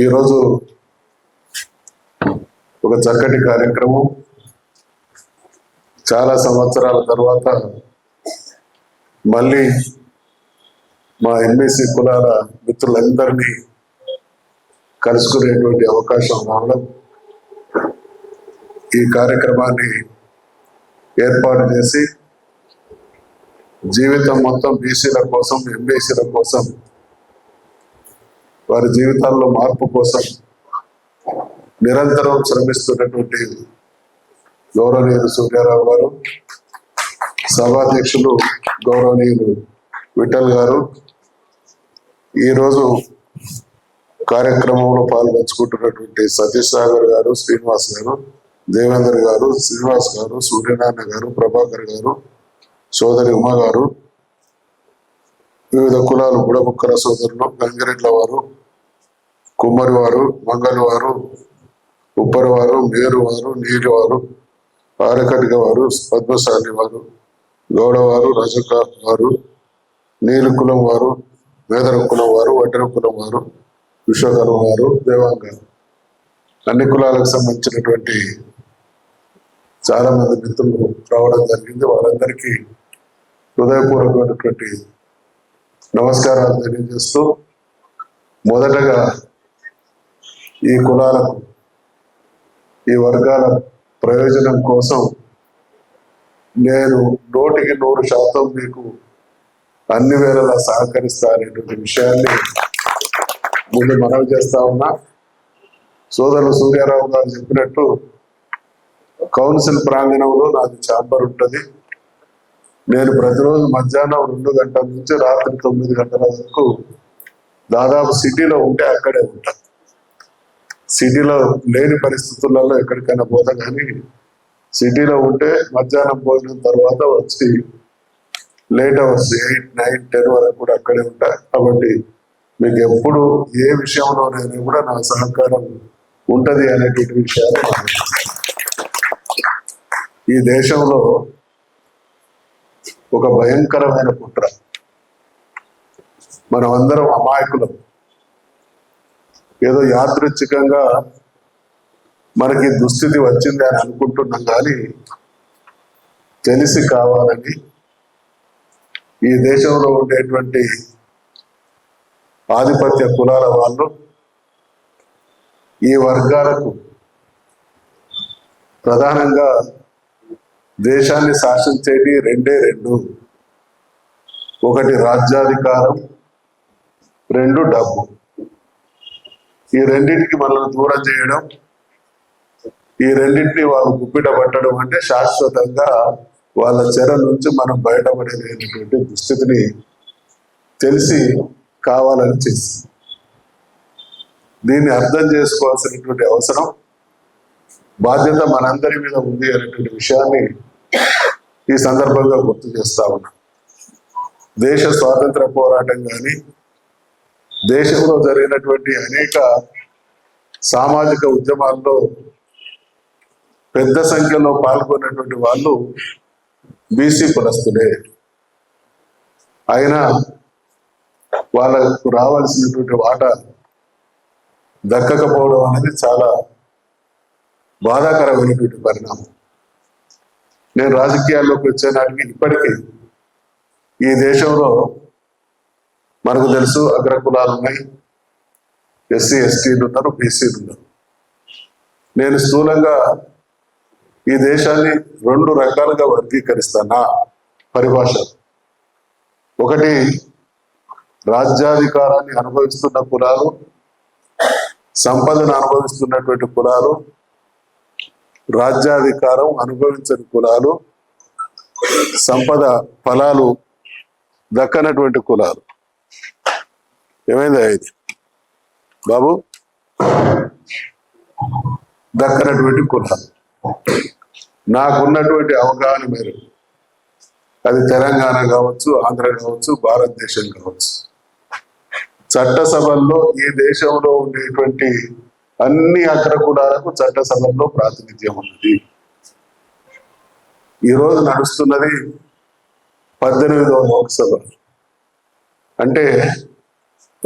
ఈరోజు ఒక చక్కటి కార్యక్రమం. చాలా సంవత్సరాల తర్వాత మళ్ళీ మా ఎంబీసీ కులాల మిత్రులందరినీ కలుసుకునేటువంటి అవకాశం రావడం ఈ కార్యక్రమాన్ని ఏర్పాటు చేసి జీవితం మొత్తం బీసీల కోసం ఎంబీసీల కోసం వారి జీవితాల్లో మార్పు కోసం నిరంతరం శ్రమిస్తున్నటువంటి గౌరవనీయులు సూర్యారావు గారు సభాధ్యక్షులు గౌరవనీయులు విఠల్ గారు. ఈరోజు కార్యక్రమంలో పాల్పంచుకుంటున్నటువంటి సతీష్ సాగర్ గారు శ్రీనివాస్ గారు దేవేందర్ గారు శ్రీనివాస్ గారు సూర్యనారాయణ గారు ప్రభాకర్ గారు సోదరి ఉమా గారు వివిధ కులాలు బుడబుక్కల సోదరులు గంగిరెడ్ల వారు కుమ్మరి వారు మంగళ మేరువారు నీలివారు వారు వారు వారు ఆరకటిక వారు పద్మశాలి వారు గౌడవారు రజక వారు నీలి కులం వారు మేదర కులం వారు వడ్డర కులం వారు విశ్వకర్మ వారు దేవాంగ అన్ని కులాలకు సంబంధించినటువంటి చాలా మంది మిత్రులు రావడం జరిగింది. వారందరికీ హృదయపూర్వకమైనటువంటి నమస్కారాలు తెలియజేస్తూ మొదటగా ఈ కులాలకు ఈ వర్గాల ప్రయోజనం కోసం నేను నూటికి నూరు శాతం మీకు అన్ని వేళలా సహకరిస్తానేటువంటి విషయాన్ని ముందు మనవి చేస్తా ఉన్నా. సోదరులు సూర్యారావు గారు చెప్పినట్టు కౌన్సిల్ ప్రాంగణంలో నాది ఛాంబర్ ఉంటుంది. నేను ప్రతిరోజు మధ్యాహ్నం రెండు గంటల నుంచి రాత్రి తొమ్మిది గంటల వరకు దాదాపు సిటీలో ఉంటే అక్కడే ఉంటాను. సిటీలో లేని పరిస్థితులలో ఎక్కడికైనా పోతా కానీ సిటీలో ఉంటే మధ్యాహ్నం భోజనం తర్వాత వచ్చి late hours eight nine ten వరకు కూడా అక్కడే ఉంటా. కాబట్టి మీకు ఎప్పుడు ఏ విషయంలోనైనా కూడా నా సహకారం ఉంటది అనేటువంటి విషయాలు ఈ దేశంలో ఒక భయంకరమైన కుట్ర. మనం అందరం అమాయకులం. ఏదో యాదృచ్ఛికంగా మనకి దుస్థితి వచ్చింది అని అనుకుంటున్నాం కానీ తెలిసి కావాలని ఈ దేశంలో ఉండేటువంటి ఆధిపత్య కులాల వాళ్ళు ఈ వర్గాలకు ప్రధానంగా దేశాన్ని శాసించేటి రెండే రెండు. ఒకటి రాజ్యాధికారం రెండు డబ్బు. ఈ రెండింటికి మనల్ని దూరం చేయడం ఈ రెండింటిని వాళ్ళు గుప్పిట పట్టడం అంటే శాశ్వతంగా వాళ్ళ చెర నుంచి మనం బయటపడేటువంటి దుస్థితిని తెలిసి కావాలని చేసి. దీన్ని అర్థం చేసుకోవాల్సినటువంటి అవసరం బాధ్యత మనందరి మీద ఉంది అనేటువంటి విషయాన్ని ఈ సందర్భంగా గుర్తు చేస్తా ఉన్నాం. దేశ స్వాతంత్ర పోరాటం కానీ దేశంలో జరిగినటువంటి అనేక సామాజిక ఉద్యమాల్లో పెద్ద సంఖ్యలో పాల్గొన్నటువంటి వాళ్ళు బీసీ కులస్తులే. అయినా వాళ్ళకు రావాల్సినటువంటి వాటా దక్కకపోవడం అనేది చాలా బాధాకరమైనటువంటి పరిణామం. నేను రాజకీయాల్లోకి వచ్చే నాటికి ఇప్పటికీ ఈ దేశంలో మనకు తెలుసు అగ్ర కులాలు ఉన్నాయి. ఎస్సీ ఎస్టీలు ఉన్నారు బీసీలు ఉన్నారు. నేను స్థూలంగా ఈ దేశాన్ని రెండు రకాలుగా వర్గీకరిస్తానా? పరిభాష ఒకటి రాజ్యాధికారాన్ని అనుభవిస్తున్న కులాలు సంపదను అనుభవిస్తున్నటువంటి కులాలు రాజ్యాధికారం అనుభవించని కులాలు సంపద ఫలాలు దక్కనటువంటి కులాలు. ఏమైంది ఇది బాబు? దక్కనటువంటి కులాలు నాకున్నటువంటి అవగాహన మేరకు అది తెలంగాణ కావచ్చు ఆంధ్ర కావచ్చు భారతదేశం కావచ్చు. చట్టసభల్లో ఈ దేశంలో ఉండేటువంటి అన్ని అగ్రకులాలకు చట్టసభల్లో ప్రాతినిధ్యం ఉన్నది. ఈరోజు నడుస్తున్నది పద్దెనిమిదవ లోక్సభ. అంటే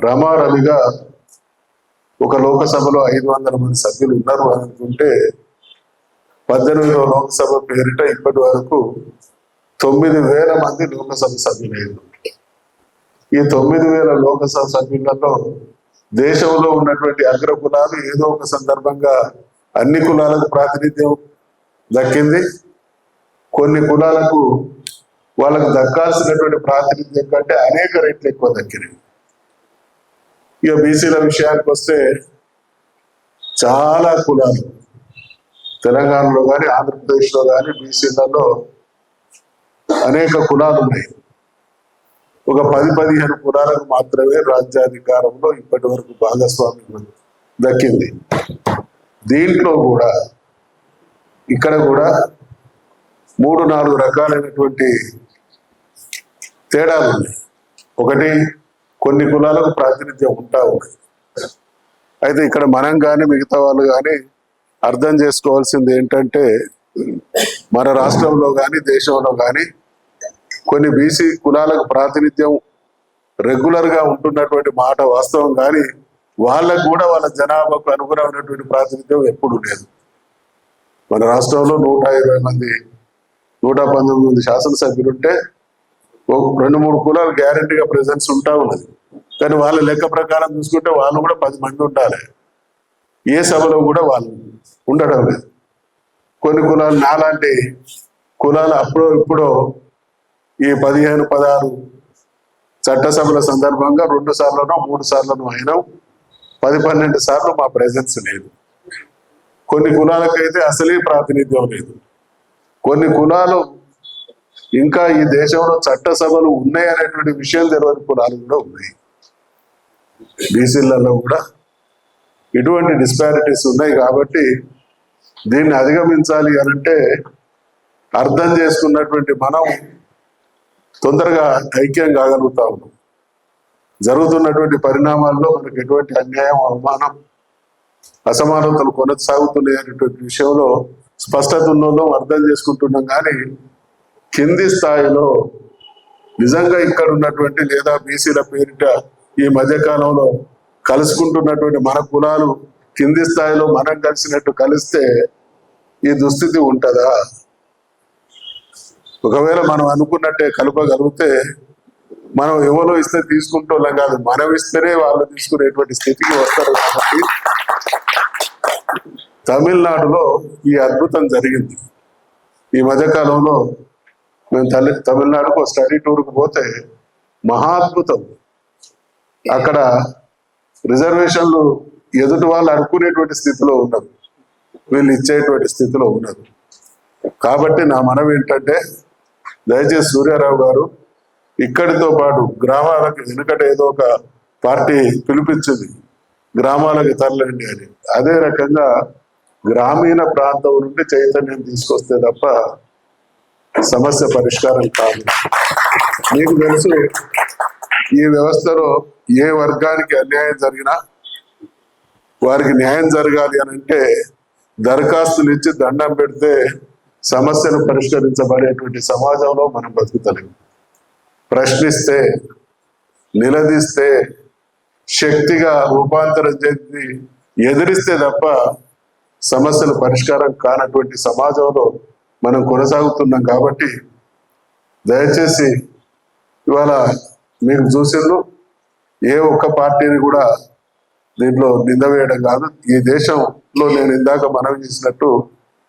రమారవిగా ఒక లోకసభలో ఐదు వందల మంది సభ్యులు ఉన్నారు అనుకుంటే పద్దెనిమిదవ లోక్సభ పేరిట ఇప్పటి వరకు తొమ్మిది వేల మంది లోకసభ సభ్యులయ్యారు. ఈ తొమ్మిది వేల లోకసభ సభ్యులలో దేశంలో ఉన్నటువంటి అగ్ర కులాలు ఏదో ఒక సందర్భంగా అన్ని కులాలకు ప్రాతినిధ్యం దక్కింది. కొన్ని కులాలకు వాళ్ళకు దక్కాల్సినటువంటి ప్రాతినిధ్యం కంటే అనేక రెట్లు ఎక్కువ దక్కినవి ఇక బీసీల విషయానికి వస్తే చాలా కులాలు. తెలంగాణలో కానీ ఆంధ్రప్రదేశ్లో కానీ బీసీలలో అనేక కులాలు ఉన్నాయి. ఒక పది పదిహేను కులాలకు మాత్రమే రాజ్యాధికారంలో ఇప్పటి వరకు భాగస్వామ్యం దక్కింది. దీంట్లో కూడా ఇక్కడ కూడా మూడు నాలుగు రకాలైనటువంటి తేడాలు ఉన్నాయి. ఒకటి కొన్ని కులాలకు ప్రాతినిధ్యం ఉంటా ఉంది అయితే ఇక్కడ మనం కానీ మిగతా వాళ్ళు కానీ అర్థం చేసుకోవాల్సింది ఏంటంటే మన రాష్ట్రంలో కానీ దేశంలో కానీ కొన్ని బీసీ కులాలకు ప్రాతినిధ్యం రెగ్యులర్గా ఉంటున్నటువంటి మాట వాస్తవం కానీ వాళ్ళకు కూడా వాళ్ళ జనాభాకు అనుగుణమైనటువంటి ప్రాతినిధ్యం ఎప్పుడు లేదు. మన రాష్ట్రంలో నూట ఇరవై మంది నూట పంతొమ్మిది మంది శాసనసభ్యులుంటే రెండు మూడు కులాలు గ్యారంటీగా ప్రెసెన్స్ ఉంటా ఉన్నది. కానీ వాళ్ళ లెక్క ప్రకారం చూసుకుంటే వాళ్ళు కూడా పది మంది ఉండాలి. ఏ సభలో కూడా వాళ్ళు ఉండడం లేదు. కొన్ని కులాలు నాలాంటి కులాలు అప్పుడో ఇప్పుడో ఈ పదిహేను పదహారు చట్టసభల సందర్భంగా రెండు సార్లను మూడు సార్లను అయినాం పది పన్నెండు సార్లు మా ప్రెసెన్స్ లేదు. కొన్ని కులాలకైతే అసలే ప్రాతినిధ్యం లేదు. కొన్ని కులాలు ఇంకా ఈ దేశంలో చట్టసభలు ఉన్నాయి అనేటువంటి విషయం తెలియని కులాలు కూడా ఉన్నాయి. బీసీలలో కూడా ఇటువంటి డిస్పారిటీస్ ఉన్నాయి కాబట్టి దీన్ని అధిగమించాలి అని అంటే అర్థం చేసుకున్నటువంటి మనం తొందరగా ఐక్యం కాగలుగుతా ఉన్నాం. జరుగుతున్నటువంటి పరిణామాల్లో మనకు ఎటువంటి అన్యాయం అవమానం అసమానతలు కొనసాగుతున్నాయి అనేటువంటి విషయంలో స్పష్టత ఉన్నోళ్ళం అర్థం చేసుకుంటున్నాం కానీ కింది స్థాయిలో నిజంగా ఇక్కడ ఉన్నటువంటి లేదా బీసీల పేరిట ఈ మధ్యకాలంలో కలుసుకుంటున్నటువంటి మన కులాలు కింది స్థాయిలో మనం కలిసినట్టు కలిస్తే ఈ దుస్థితి ఉంటుందా? ఒకవేళ మనం అనుకున్నట్టే కలపగలిగితే మనం ఎవరో ఇస్తే తీసుకుంటాం కాదు మనం ఇస్తేనే వాళ్ళు తీసుకునేటువంటి స్థితికి వస్తారు కాబట్టి తమిళనాడులో ఈ అద్భుతం జరిగింది. ఈ మధ్యకాలంలో మేము తల్లి తమిళనాడుకు స్టడీ టూర్కి పోతే మహాద్భుతం. అక్కడ రిజర్వేషన్లు ఎదుటి వాళ్ళు అనుకునేటువంటి స్థితిలో ఉన్నారు వీళ్ళు ఇచ్చేటువంటి స్థితిలో ఉన్నారు కాబట్టి నా మనం ఏంటంటే దయచేసి సూర్యారావు గారు ఇక్కడితో పాటు గ్రామాలకు వెనుకట ఏదో ఒక పార్టీ పిలిపించింది. గ్రామాలకు తరలండి అని. అదే రకంగా గ్రామీణ ప్రాంతం నుండి చైతన్యం తీసుకొస్తే తప్ప సమస్య పరిష్కారం కాదు. మీకు తెలుసు ఈ వ్యవస్థలో ఏ వర్గానికి అన్యాయం జరిగినా వారికి న్యాయం జరగాలి అని అంటే దరఖాస్తులు ఇచ్చి దండం పెడితే సమస్యను పరిష్కరించబడేటువంటి సమాజంలో మనం బతుకుతలేము ప్రశ్నిస్తే నిలదీస్తే శక్తిగా రూపాంతరం చెంది ఎదిరిస్తే తప్ప సమస్యలు పరిష్కారం కానటువంటి సమాజంలో మనం కొనసాగుతున్నాం కాబట్టి దయచేసి ఇవాళ మీకు చూసిండ్రు ఏ ఒక్క పార్టీని కూడా దీంట్లో నింద వేయడం కాదు. ఈ దేశంలో నేను ఇందాక మనవి చేసినట్టు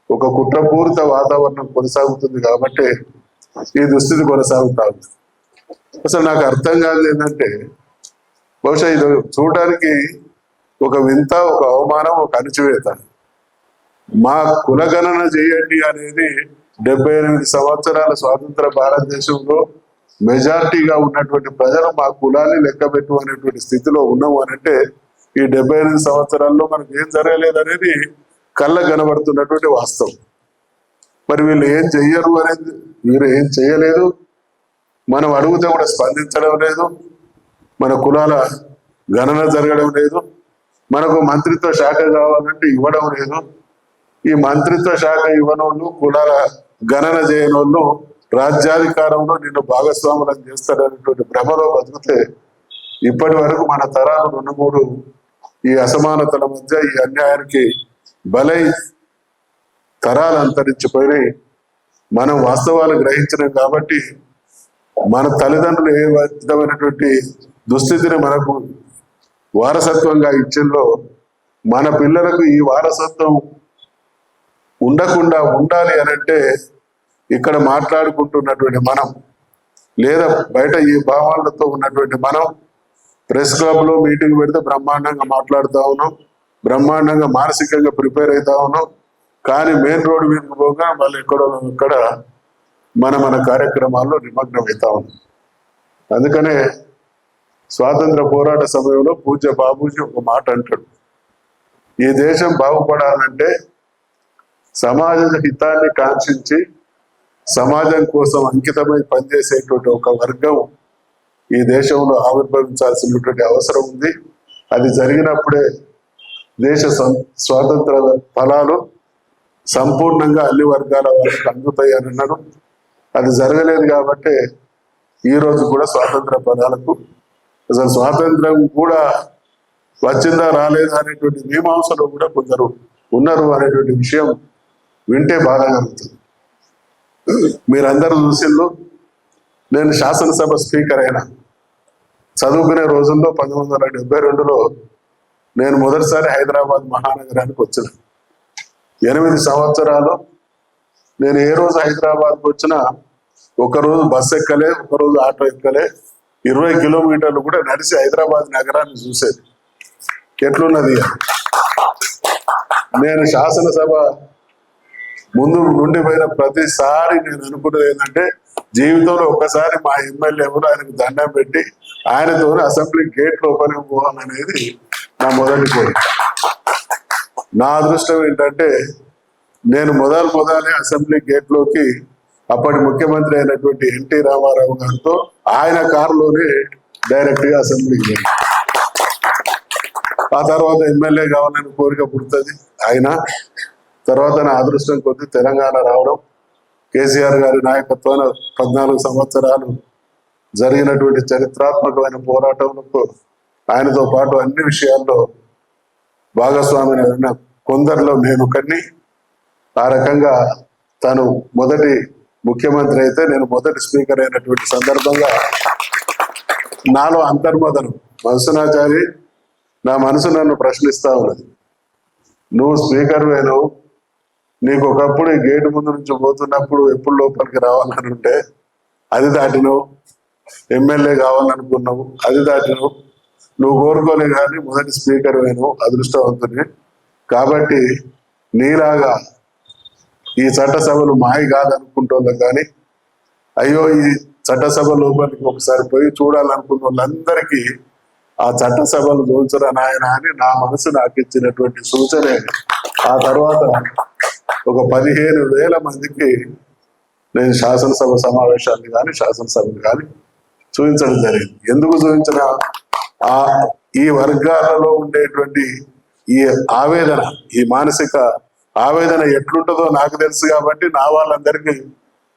ఒక కుట్రపూరిత వాతావరణం కొనసాగుతుంది కాబట్టి ఈ దుస్థితి కొనసాగుతా ఉంది. అసలు నాకు అర్థం కాదు ఏంటంటే బహుశా ఇది చూడడానికి ఒక వింత ఒక అవమానం ఒక అణచివేత. మా కులగణన చేయండి అనేది డెబ్బై ఎనిమిది సంవత్సరాల స్వాతంత్ర భారతదేశంలో మెజార్టీగా ఉన్నటువంటి ప్రజలు మా కులాన్ని లెక్క పెట్టు అనేటువంటి స్థితిలో ఉన్నాము అనంటే ఈ డెబ్బై ఎనిమిది సంవత్సరాల్లో మనకు ఏం జరగలేదు అనేది కళ్ళ కనబడుతున్నటువంటి వాస్తవం. మరి వీళ్ళు ఏం చెయ్యరు అనేది వీరు ఏం చేయలేదు మనం అడుగుతే కూడా స్పందించడం లేదు. మన కులాల గణన జరగడం లేదు. మనకు మంత్రిత్వ శాఖ కావాలంటే ఇవ్వడం లేదు. ఈ మంత్రిత్వ శాఖ ఇవ్వనోళ్ళు కులాల గణన చేయనోళ్ళు రాజ్యాధికారంలో నిన్ను భాగస్వాములను చేస్తారనేటువంటి భ్రమలో బతికితే ఇప్పటి వరకు మన తరాలు రెండు మూడు ఈ అసమానతల మధ్య ఈ అన్యాయానికి బలై తరాలు అంతరించిపోయి మనం వాస్తవాలు గ్రహించినాం కాబట్టి మన తల్లిదండ్రులు ఏ విధమైనటువంటి దుస్థితిని మనకు వారసత్వంగా ఇచ్చిందో మన పిల్లలకు ఈ వారసత్వం ఉండకుండా ఉండాలి అని అంటే ఇక్కడ మాట్లాడుకుంటున్నటువంటి మనం లేదా బయట ఈ భావాలతో ఉన్నటువంటి మనం ప్రెస్ క్లబ్లో మీటింగ్ పెడితే బ్రహ్మాండంగా మాట్లాడుతూ ఉన్నాం బ్రహ్మాండంగా మానసికంగా ప్రిపేర్ అవుతా ఉన్నాం. కానీ మెయిన్ రోడ్ మీదకి పోగా వాళ్ళు ఎక్కడో ఇక్కడ మన మన కార్యక్రమాల్లో నిమగ్నం అవుతా ఉన్నాం. అందుకనే స్వాతంత్ర పోరాట సమయంలో పూజ్య బాబూజీ ఒక మాట అంటాడు ఈ దేశం బాగుపడాలంటే సమాజ హితాన్ని కాంక్షించి సమాజం కోసం అంకితమై పనిచేసేటువంటి ఒక వర్గం ఈ దేశంలో ఆవిర్భవించాల్సినటువంటి అవసరం ఉంది. అది జరిగినప్పుడే దేశ స్వాతంత్ర ఫలాలు సంపూర్ణంగా అన్ని వర్గాల వారికి అందుతాయని అన్నాను అది జరగలేదు కాబట్టి ఈ రోజు కూడా స్వాతంత్ర ఫలాలకు అసలు స్వాతంత్రం కూడా వచ్చిందా రాలేదా అనేటువంటి మీమాంసలో కూడా కొందరు ఉన్నారు అనేటువంటి విషయం వింటే బాధ కలుగుతుంది మీరందరూ చూసిందో నేను శాసనసభ స్పీకర్ అయినా. చదువుకునే రోజుల్లో పంతొమ్మిది వందల డెబ్బై రెండులో నేను మొదటిసారి హైదరాబాద్ మహానగరానికి వచ్చిన. ఎనిమిది సంవత్సరాలు నేను ఏ రోజు హైదరాబాద్కి వచ్చినా ఒక రోజు ఎక్కలే ఒక రోజు ఆటో ఎక్కలే. ఇరవై కిలోమీటర్లు కూడా నడిచి హైదరాబాద్ నగరాన్ని చూసేది. ఎట్లున్నది నేను శాసనసభ ముందు నుండి పోయిన ప్రతిసారి నేను అనుకున్నది ఏంటంటే జీవితంలో ఒకసారి మా ఎమ్మెల్యే ఎవరు ఆయనకు దండం పెట్టి ఆయనతో అసెంబ్లీ గేట్ లోపలికి పోవాలనేది నా మొదటి కోరిక. నా అదృష్టం ఏంటంటే నేను మొదలు మొదలే అసెంబ్లీ గేట్లోకి అప్పటి ముఖ్యమంత్రి అయినటువంటి ఎన్టీ రామారావు గారితో ఆయన కారులోనే డైరెక్ట్గా అసెంబ్లీకి ఆ తర్వాత ఎమ్మెల్యే కావాలని కోరిక పుడుతుంది. ఆయన తర్వాత నా అదృష్టం కొద్ది తెలంగాణ రావడం కేసీఆర్ గారి నాయకత్వాన పద్నాలుగు సంవత్సరాలు జరిగినటువంటి చరిత్రాత్మకమైన పోరాటంలో ఆయనతో పాటు అన్ని విషయాల్లో భాగస్వామిని అయిన కొందరిలో నేను కన్ని. ఆ రకంగా తను మొదటి ముఖ్యమంత్రి అయితే నేను మొదటి స్పీకర్ అయినటువంటి సందర్భంగా నాలో అంతర్మదనం. మనసునాచారి నా మనసు నన్ను ప్రశ్నిస్తా ఉన్నది. నువ్వు స్పీకర్ వేను నీకు ఒకప్పుడు ఈ గేటు ముందు నుంచి పోతున్నప్పుడు ఎప్పుడు లోపలికి రావాలని ఉంటే అది దాటినవు. ఎమ్మెల్యే కావాలనుకున్నావు అది దాటినవు. నువ్వు కోరుకోలే కానీ మొదటి స్పీకర్ అయినవు అదృష్టవంతుని కాబట్టి నీలాగా ఈ చట్టసభలు మాయ కాదనుకుంటోళ్ళం కానీ అయ్యో ఈ చట్టసభ లోపలికి ఒకసారి పోయి చూడాలనుకున్న వాళ్ళందరికీ ఆ చట్టసభలు చూచరా నాయన అని నా మనసు నాకు ఇచ్చినటువంటి సూచనే. ఆ తర్వాత ఒక పదిహేను వేల మందికి నేను శాసనసభ సమావేశాన్ని కానీ శాసనసభను కానీ చూపించడం జరిగింది. ఎందుకు చూపించిన? ఆ ఈ వర్గాలలో ఉండేటువంటి ఈ ఆవేదన ఈ మానసిక ఆవేదన ఎట్లుంటుందో నాకు తెలుసు కాబట్టి నా వాళ్ళందరికీ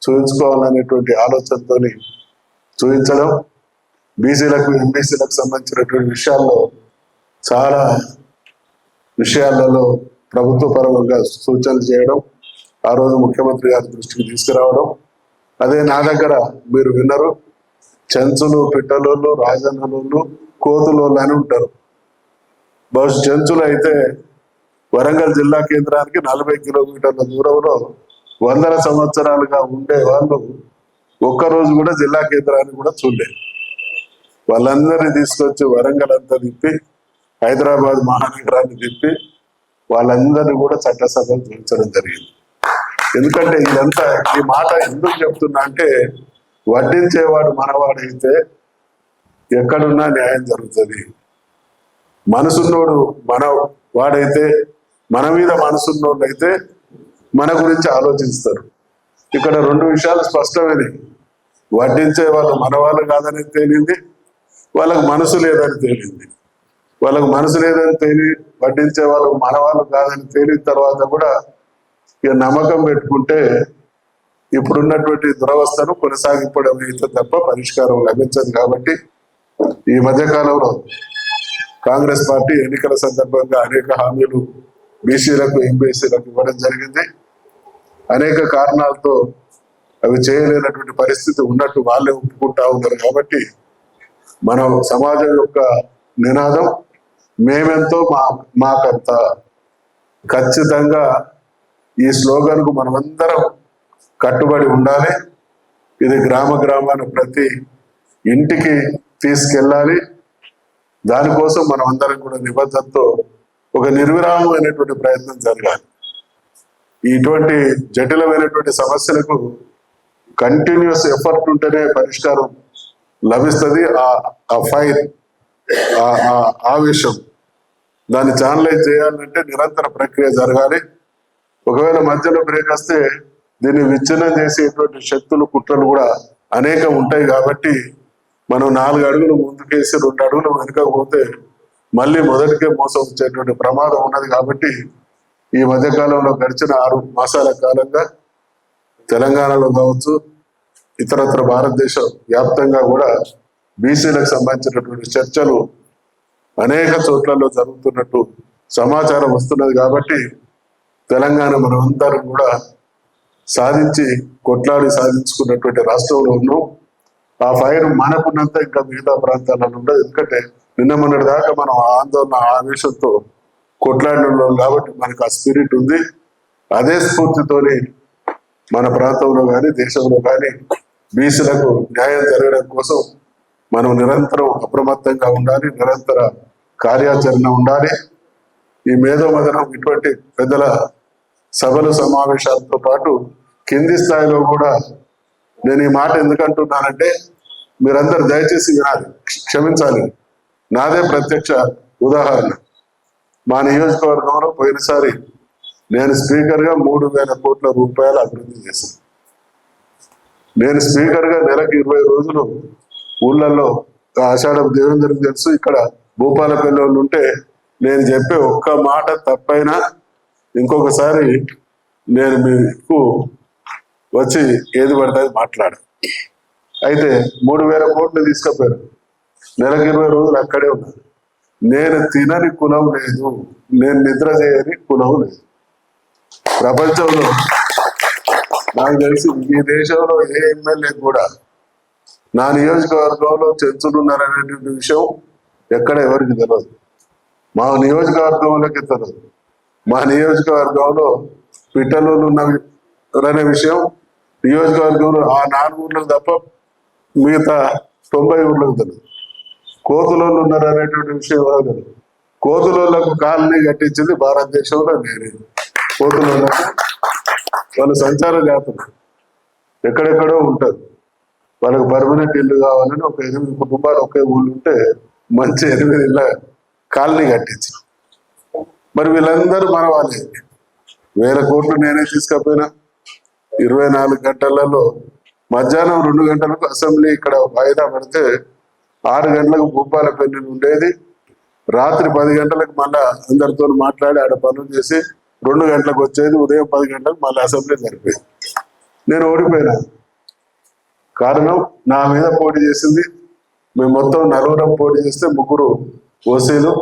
చూపించుకోవాలనేటువంటి ఆలోచనతో చూపించడం బీసీలకు ఎంబీసీలకు సంబంధించినటువంటి విషయాల్లో చాలా విషయాలలో ప్రభుత్వ పరంగా సూచనలు చేయడం ఆ రోజు ముఖ్యమంత్రి గారి దృష్టికి తీసుకురావడం. అదే నా దగ్గర మీరు విన్నారు చెంచులు పిట్టలోళ్ళు రాజన్నలోళ్ళు కోతులోళ్ళు అని ఉంటారు. బహుశా చెంచులు అయితే వరంగల్ జిల్లా కేంద్రానికి నలభై కిలోమీటర్ల దూరంలో వందల సంవత్సరాలుగా ఉండే వాళ్ళు ఒక్కరోజు కూడా జిల్లా కేంద్రాన్ని కూడా చూడలేదు. వాళ్ళందరినీ తీసుకొచ్చి వరంగల్ అంతా తిప్పి హైదరాబాద్ మహానగరాన్ని తిప్పి వాళ్ళందరినీ కూడా చట్టసభలు చూపించడం జరిగింది. ఎందుకంటే ఇదంతా ఈ మాట ఎందుకు చెప్తున్నా అంటే వడ్డించేవాడు మనవాడైతే ఎక్కడున్నా న్యాయం జరుగుతుంది. మనసున్నోడు మన వాడైతే మన మీద మనసున్నోళ్ళు అయితే మన గురించి ఆలోచిస్తారు. ఇక్కడ రెండు విషయాలు స్పష్టమైనవి వడ్డించే వాళ్ళు మన వాళ్ళు కాదని తేలింది వాళ్ళకి మనసు లేదని తేలింది. వాళ్ళకు మనసు లేదని తేలి వడ్డించే వాళ్ళకు మన వాళ్ళు కాదని తేలిన తర్వాత కూడా ఇక నమ్మకం పెట్టుకుంటే ఇప్పుడున్నటువంటి దురవస్థను కొనసాగింపడం అయితే తప్ప పరిష్కారం లభించదు కాబట్టి ఈ మధ్యకాలంలో కాంగ్రెస్ పార్టీ ఎన్నికల సందర్భంగా అనేక హామీలు బీసీలకు ఎంబీసీలకు ఇవ్వడం జరిగింది. అనేక కారణాలతో అవి చేయలేనటువంటి పరిస్థితి ఉన్నట్టు వాళ్ళే ఒప్పుకుంటా ఉన్నారు కాబట్టి మనం సమాజం యొక్క నినాదం మేమెంతో మా మాకంత ఖచ్చితంగా ఈ స్లోగన్కు మనమందరం కట్టుబడి ఉండాలి. ఇది గ్రామ గ్రామాన ప్రతి ఇంటికి తీసుకెళ్ళాలి. దానికోసం మనం అందరం కూడా నిబద్ధతతో ఒక నిర్విరామమైనటువంటి ప్రయత్నం జరగాలి. ఇటువంటి జటిలమైనటువంటి సమస్యలకు కంటిన్యూస్ ఎఫర్ట్ ఉంటేనే పరిష్కారం లభిస్తుంది. ఆ ఆ ఫైర్ ఆవేశం. దాన్ని ఛానలైజ్ చేయాలంటే నిరంతర ప్రక్రియ జరగాలి. ఒకవేళ మధ్యలో బ్రేక్ వస్తే దీన్ని విచ్ఛిన్నం చేసేటువంటి శక్తులు కుట్రలు కూడా అనేక ఉంటాయి కాబట్టి మనం నాలుగు అడుగులు ముందుకేసి రెండు అడుగులు వెనుకపోతే మళ్ళీ మొదటికే మోసం వచ్చేటువంటి ప్రమాదం ఉన్నది కాబట్టి ఈ మధ్య కాలంలో గడిచిన ఆరు మాసాల కాలంగా తెలంగాణలో కావచ్చు ఇతరత్ర భారతదేశం వ్యాప్తంగా కూడా బీసీలకు సంబంధించినటువంటి చర్చలు అనేక చోట్లలో జరుగుతున్నట్టు సమాచారం వస్తున్నది కాబట్టి తెలంగాణ మనమందరం కూడా సాధించి కొట్లాడి సాధించుకున్నటువంటి రాష్ట్రంలో ఉన్నాం. ఆ ఫైర్ మనకున్నంత ఇంకా మిగతా ప్రాంతాలలో ఉండదు. ఎందుకంటే నిన్న మొన్నటి దాకా మనం ఆందోళన ఆవేశంతో కొట్లాడిన కాబట్టి మనకు ఆ స్పిరిట్ ఉంది. అదే స్ఫూర్తితోని మన ప్రాంతంలో కానీ దేశంలో కానీ బీసీలకు న్యాయం జరగడం కోసం మనం నిరంతరం అప్రమత్తంగా ఉండాలి నిరంతర కార్యాచరణ ఉండాలి. ఈ మేధోమదనం ఇటువంటి పెద్దల సభలు సమావేశాలతో పాటు కింది స్థాయిలో కూడా నేను ఈ మాట ఎందుకంటున్నానంటే మీరందరూ దయచేసి వినాలి క్షమించాలి. నాదే ప్రత్యక్ష ఉదాహరణ. మా నియోజకవర్గంలో పోయినసారి నేను స్పీకర్గా మూడు వేల కోట్ల రూపాయలు అభివృద్ధి చేశాను. నేను స్పీకర్గా నెలకు ఇరవై రోజులు ఊళ్ళల్లో ఆషాఢం దేవేంద్రకు తెలుసు ఇక్కడ భూపాలపల్లి వాళ్ళు ఉంటే నేను చెప్పే ఒక్క మాట తప్పైనా ఇంకొకసారి నేను మీకు వచ్చి ఏది పడితే మాట్లాడ. అయితే మూడు వేల కోట్లు తీసుకుపోయారు. నెలకు ఇరవై రోజులు అక్కడే ఉన్నారు. నేను తినని కులం లేదు. నేను నిద్ర చేయని కులం లేదు. ప్రపంచంలో నాకు తెలిసి ఈ దేశంలో ఏ ఎమ్మెల్యే కూడా నా నియోజకవర్గంలో చెంచులు ఉన్నారనేటువంటి విషయం ఎక్కడ ఎవరికి తెలియదు మా నియోజకవర్గంలోకి తెలియదు మా నియోజకవర్గంలో పిట్టలు ఉన్నారనే విషయం నియోజకవర్గంలో ఆ నాలుగు ఊర్లకు తప్ప మిగతా తొంభై ఊర్లకు తెలియదు కోతులోళ్ళు ఉన్నారు అనేటువంటి విషయం ఎవరికి తెలియదు కోతులోళ్ళకు కాలనీ కట్టించింది భారతదేశంలో నేనే. కోతులోళ్ళకు వాళ్ళు సంచార జాతులు ఎక్కడెక్కడో ఉంటారు వాళ్ళకి పర్మనెంట్ ఇల్లు కావాలని ఒక ఎనిమిది కుటుంబాలు ఒకే ఊళ్ళు ఉంటే మంచి ఎనిమిది ఇళ్ళ కాలనీ కట్టించి. మరి వీళ్ళందరూ మన వాళ్ళే వేల కోట్లు నేనే తీసుకపోయినా ఇరవై నాలుగు గంటలలో మధ్యాహ్నం రెండు గంటలకు అసెంబ్లీ ఇక్కడ వాయిదా పడితే ఆరు గంటలకు భూపాల పెళ్ళి ఉండేది. రాత్రి పది గంటలకు మళ్ళా అందరితో మాట్లాడి ఆడ పనులు చేసి రెండు గంటలకు వచ్చేది. ఉదయం పది గంటలకు మళ్ళీ అసెంబ్లీ జరిపేది. నేను ఓడిపోయినా. కారణం నా మీద పోటీ చేసింది. మేము మొత్తం నలుగురం పోటీ చేస్తే ముగ్గురు ఓసీలు.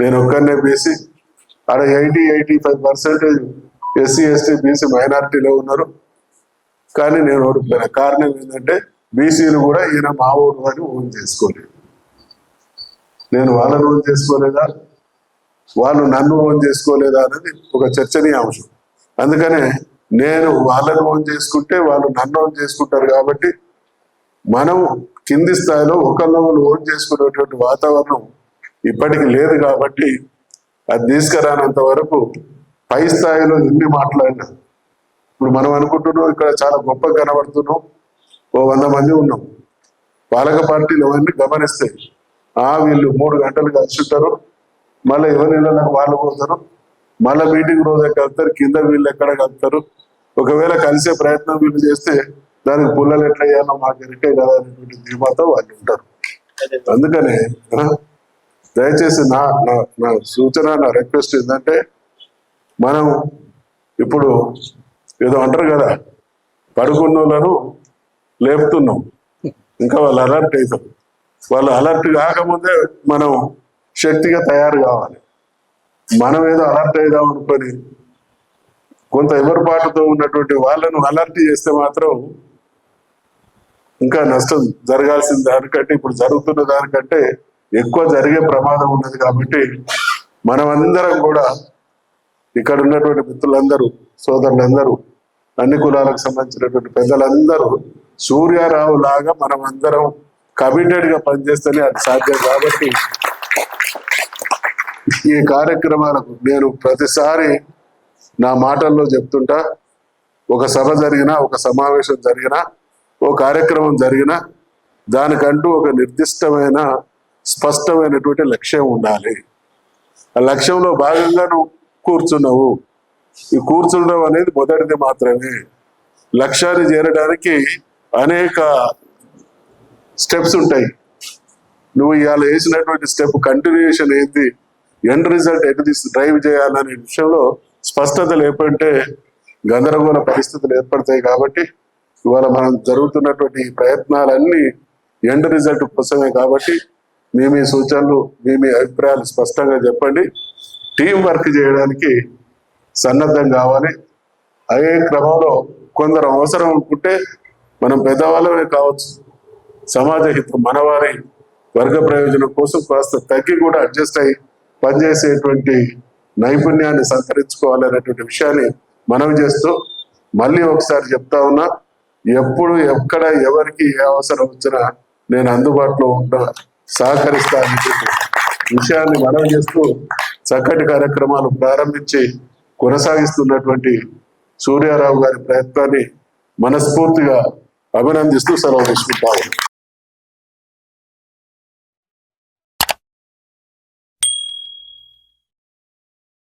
నేను ఒక్కరినే బీసీ. ఆడ eighty eighty five percentage SC ST BC మైనారిటీలో ఉన్నారు. కానీ నేను ఓడిపోయిన కారణం ఏంటంటే బీసీలు కూడా ఈయన మా ఓటు అని ఓన్ చేసుకోలేదు. నేను వాళ్ళని ఓన్ చేసుకోలేదా? వాళ్ళు నన్ను ఓన్ చేసుకోలేదా అనేది ఒక చర్చనీయాంశం. అందుకనే నేను వాళ్ళను ఓన్ చేసుకుంటే వాళ్ళు నన్ను ఓన్ చేసుకుంటారు కాబట్టి మనం కింది స్థాయిలో ఒకళ్ళొకరు ఓన్ చేసుకునేటువంటి వాతావరణం ఇప్పటికి లేదు కాబట్టి అది తీసుకురానంత వరకు పై స్థాయిలో ఎన్ని మాట్లాడినా. ఇప్పుడు మనం అనుకుంటున్నాం ఇక్కడ చాలా గొప్ప కనబడుతున్నాం. ఓ వంద మంది ఉన్నాం. పాలక పార్టీలు అవన్నీ గమనిస్తాయి ఆ వీళ్ళు మూడు గంటలు కలిసి ఉంటారు. మళ్ళీ ఎవరి ఇళ్ళకి వాళ్ళు పోతారు? మళ్ళీ మీటింగ్ రోజు కలుస్తారు కింద వీళ్ళు ఎక్కడ వెళ్తారు? ఒకవేళ కలిసే ప్రయత్నం వీళ్ళు చేస్తే దానికి పుల్లలు ఎట్లా వేయాలో మాకు ఎరికే కదా అనేటువంటి ధీమాతో వాళ్ళు ఉంటారు. అందుకనే దయచేసి నా నా నా సూచన నా రిక్వెస్ట్ ఏంటంటే మనం ఇప్పుడు ఏదో అంటారు కదా పడుకున్న వాళ్ళను లేపుతున్నాం. ఇంకా వాళ్ళు అలర్ట్ అవుతారు వాళ్ళు అలర్ట్ కాకముందే మనం శక్తిగా తయారు కావాలి. మనం ఏదో అలర్ట్ అయిదాం అనుకొని కొంత ఎవరిపాటుతో ఉన్నటువంటి వాళ్ళను అలర్ట్ చేస్తే మాత్రం ఇంకా నష్టం జరగాల్సిన దానికంటే ఇప్పుడు జరుగుతున్న దానికంటే ఎక్కువ జరిగే ప్రమాదం ఉన్నది కాబట్టి మనమందరం కూడా ఇక్కడ ఉన్నటువంటి మిత్రులందరూ సోదరులందరూ అన్ని కులాలకు సంబంధించినటువంటి పెద్దలందరూ సూర్యారావు లాగా మనం అందరం కమిటెడ్గా పనిచేస్తేనే అది సాధ్యం కాబట్టి ఈ కార్యక్రమాలకు నేను ప్రతిసారి నా మాటల్లో చెప్తుంటా ఒక సభ జరిగినా ఒక సమావేశం జరిగినా ఓ కార్యక్రమం జరిగినా దానికంటూ ఒక నిర్దిష్టమైన స్పష్టమైనటువంటి లక్ష్యం ఉండాలి. ఆ లక్ష్యంలో భాగంగా నువ్వు కూర్చున్నావు. ఈ కూర్చుండడం అనేది మొదటిది మాత్రమే. లక్ష్యాన్ని చేరడానికి అనేక స్టెప్స్ ఉంటాయి. నువ్వు ఇవాళ వేసినటువంటి స్టెప్ కంటిన్యూషన్ ఏంటి ఎండ్ రిజల్ట్ ఎటు తీసి డ్రైవ్ చేయాలనే విషయంలో స్పష్టత లేకుంటే గందరగోళ పరిస్థితులు ఏర్పడతాయి కాబట్టి ఇవాళ మనం జరుగుతున్నటువంటి ఈ ప్రయత్నాలన్నీ ఎండ్ రిజల్ట్ కోసమే కాబట్టి మీ మీ సూచనలు మీ మీ అభిప్రాయాలు స్పష్టంగా చెప్పండి. టీం వర్క్ చేయడానికి సన్నద్ధం కావాలి. అదే క్రమంలో కొందరు అవసరం అనుకుంటే మనం పెద్దవాళ్ళమే కావచ్చు. సమాజ హితం మనవారి వర్గ ప్రయోజనం కోసం కాస్త తగ్గి కూడా అడ్జస్ట్ అయ్యి పనిచేసేటువంటి నైపుణ్యాన్ని సంతరించుకోవాలనేటువంటి విషయాన్ని మనవి చేస్తూ మళ్ళీ ఒకసారి చెప్తా ఉన్నా ఎప్పుడు ఎక్కడ ఎవరికి ఏ అవసరం వచ్చినా నేను అందుబాటులో ఉంటా సహకరిస్తా అనేటువంటి విషయాన్ని మనవి చేస్తూ చక్కటి కార్యక్రమాలు ప్రారంభించి కొనసాగిస్తున్నటువంటి సూర్యారావు గారి ప్రయత్నాన్ని మనస్ఫూర్తిగా అభినందిస్తూ సెలవు తీసుకుంటాము